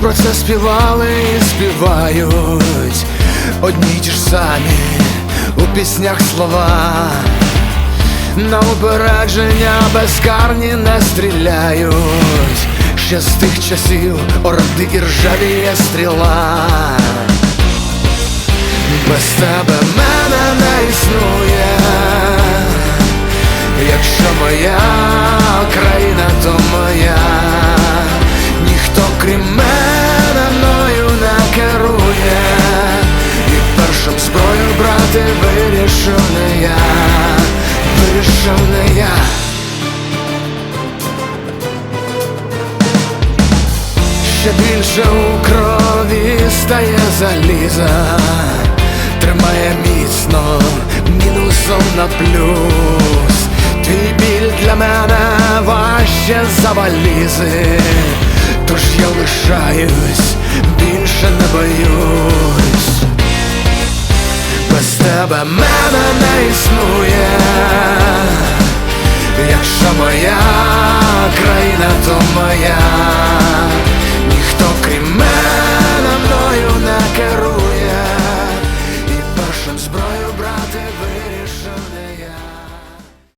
про це співали і співають одні ті ж самі у піснях слова. На упередження безкарні не стріляють. Ще з тих часів орди і ржавіє стріла. Без тебе мене не існує. Якщо моя брати вирішив не я, вирішив не я. Ще більше у крові стає заліза, тримає міцно, мінусом на плюс. Твій біль для мене важче за валізи, тож я лишаюсь, тебе мене не існує, якщо моя.